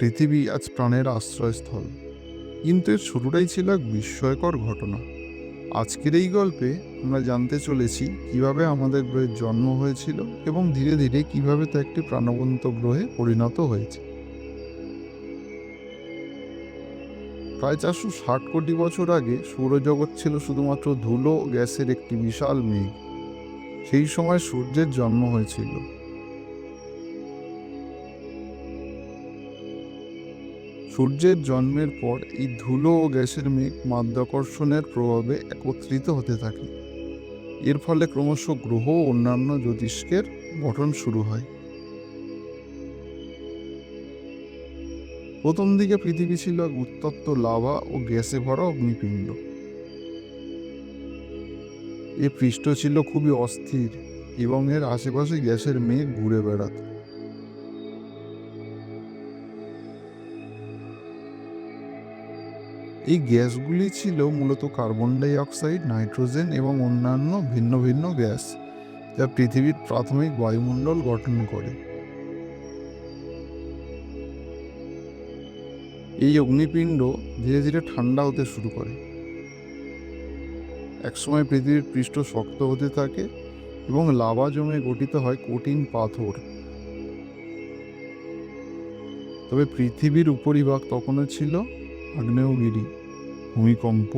পৃথিবী আজ প্রাণের আশ্রয়স্থল। কিন্তু এর শুরুটাই ছিল এক বিস্ময়কর ঘটনা। আজকের এই গল্পে আমরা জানতে চলেছি কীভাবে আমাদের গ্রহের জন্ম হয়েছিল এবং ধীরে ধীরে কীভাবে তা একটি প্রাণবন্ত গ্রহে পরিণত হয়েছে। প্রায় চারশো ষাট কোটি বছর আগে সৌরজগৎ ছিল শুধুমাত্র ধুলো গ্যাসের একটি বিশাল মেঘ। সেই সময় সূর্যের জন্ম হয়েছিল। সূর্যের জন্মের পর এই ধুলো ও গ্যাসের মেঘ মাধ্যাকর্ষণের প্রভাবে একত্রিত হতে থাকে। এর ফলে ক্রমশ গ্রহ ও অন্যান্য জ্যোতিষ্কের গঠন শুরু হয়। প্রথম দিকে পৃথিবী ছিল এক উত্তপ্ত লাভা ও গ্যাসে ভরা অগ্নিপিণ্ড। এর পৃষ্ঠ ছিল খুবই অস্থির এবং এর আশেপাশে গ্যাসের মেঘ ঘুরে বেড়াত। এই গ্যাসগুলি ছিল মূলত কার্বন ডাই অক্সাইড নাইট্রোজেন এবং অন্যান্য ভিন্ন ভিন্ন গ্যাস যা পৃথিবীর প্রাথমিক বায়ুমণ্ডল গঠন করে। এই অগ্নিপিণ্ড ধীরে ধীরে ঠান্ডা হতে শুরু করে। একসময় পৃথিবীর পৃষ্ঠ শক্ত হতে থাকে এবং লাভা জমে গঠিত হয় কঠিন পাথর। তবে পৃথিবীর উপরিভাগ তখনও ছিল আগ্নেয়গিরি। ভূমিকম্প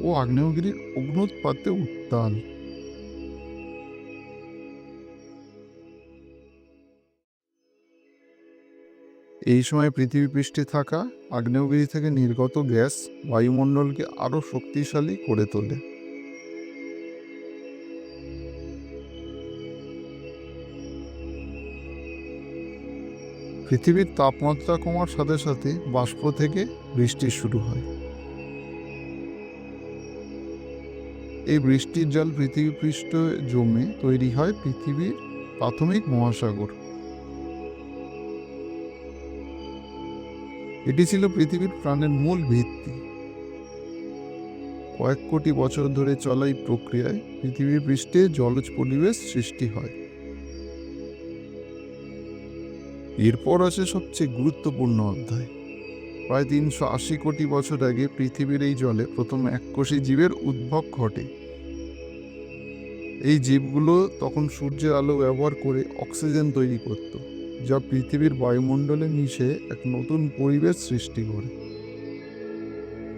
ও আগ্নেয়গিরির অগ্নুৎপাতে উত্তাল। এই সময় পৃথিবী পৃষ্ঠে থাকা আগ্নেয়গিরি থেকে নির্গত গ্যাস বায়ুমণ্ডলকে আরও শক্তিশালী করে তোলে। পৃথিবীর তাপমাত্রা কমার সাথে সাথে বাষ্প থেকে বৃষ্টি শুরু হয়। এই বৃষ্টির জল পৃথিবী পৃষ্ঠ জমে তৈরি হয় পৃথিবীর প্রাথমিক মহাসাগর। এটি ছিল পৃথিবীর প্রাণের মূল ভিত্তি। কয়েক কোটি বছর ধরে চলা এই প্রক্রিয়ায় পৃথিবীর পৃষ্ঠে জলজ পরিবেশ সৃষ্টি হয়। এরপর আছে সবচেয়ে গুরুত্বপূর্ণ অধ্যায়। প্রায় তিনশো আশি কোটি বছর আগে পৃথিবীর এই জলে প্রথম এককোষী জীবের উদ্ভব ঘটে। এই জীবগুলো তখন সূর্যের আলো ব্যবহার করে অক্সিজেন তৈরি করত, যা পৃথিবীর বায়ুমণ্ডলে মিশে এক নতুন পরিবেশ সৃষ্টি করে।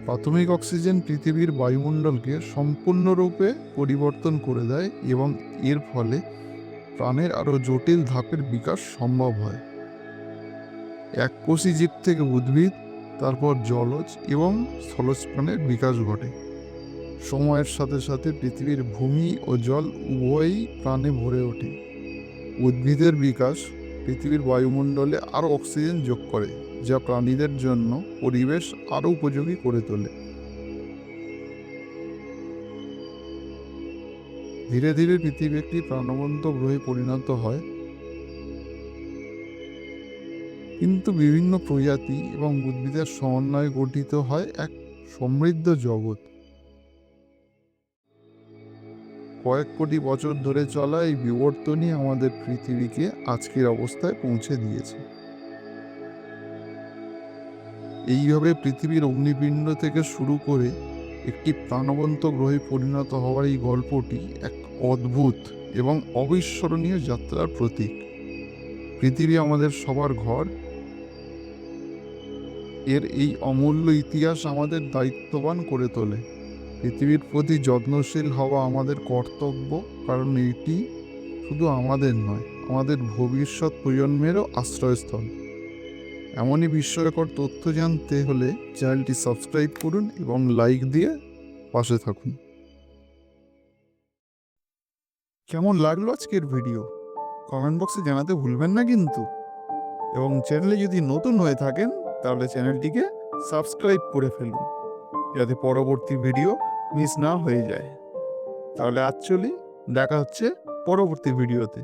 প্রাথমিক অক্সিজেন পৃথিবীর বায়ুমণ্ডলকে সম্পূর্ণরূপে পরিবর্তন করে দেয় এবং এর ফলে প্রাণের আরও জটিল ধাপের বিকাশ সম্ভব হয়। এক এককোষী জীব থেকে উদ্ভিদ তারপর জলজ এবং স্থলজ প্রাণের বিকাশ ঘটে। সময়ের সাথে সাথে পৃথিবীর ভূমি ও জল উভয়ই প্রাণে ভরে ওঠে। উদ্ভিদের বিকাশ পৃথিবীর বায়ুমণ্ডলে আরও অক্সিজেন যোগ করে, যা প্রাণীদের জন্য পরিবেশ আরও উপযোগী করে তোলে। ধীরে ধীরে পৃথিবী একটি প্রাণবন্ত গ্রহে পরিণত হয়। কিন্তু বিভিন্ন প্রজাতি এবং উদ্ভিদের সমন্বয়ে গঠিত হয় এক সমৃদ্ধ জগৎ। কয়েক কোটি বছর ধরে চলা এই বিবর্তনই আমাদের পৃথিবীকে আজকের অবস্থায় পৌঁছে দিয়েছে। এইভাবে পৃথিবীর অগ্নিপিণ্ড থেকে শুরু করে একটি প্রাণবন্ত গ্রহে পরিণত হওয়ার এই গল্পটি এক অদ্ভুত এবং অবিস্মরণীয় যাত্রার প্রতীক। পৃথিবী আমাদের সবার ঘর এর এই অমূল্য ইতিহাস আমাদের দায়িত্ববান করে তোলে। পৃথিবীর প্রতি যত্নশীল হওয়া আমাদের কর্তব্য, কারণ এটি শুধু আমাদের নয়, আমাদের ভবিষ্যৎ প্রজন্মেরও আশ্রয়স্থল। এমনই বিস্ময়কর তথ্য জানতে হলে চ্যানেলটি সাবস্ক্রাইব করুন এবং লাইক দিয়ে পাশে থাকুন। কেমন লাগল আজকের ভিডিও? কমেন্ট বক্সে জানাতে ভুলবেন না কিন্তু। এবং চ্যানেলে যদি নতুন হয়ে থাকেন তাহলে চ্যানেলটিকে সাবস্ক্রাইব করে ফেলুন, যাতে পরবর্তী ভিডিও মিস না হয়ে যায়। তাহলে আজ চলি, দেখা হচ্ছে পরবর্তী ভিডিওতে।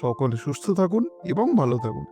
সকলে সুস্থ থাকুন এবং ভালো থাকুন।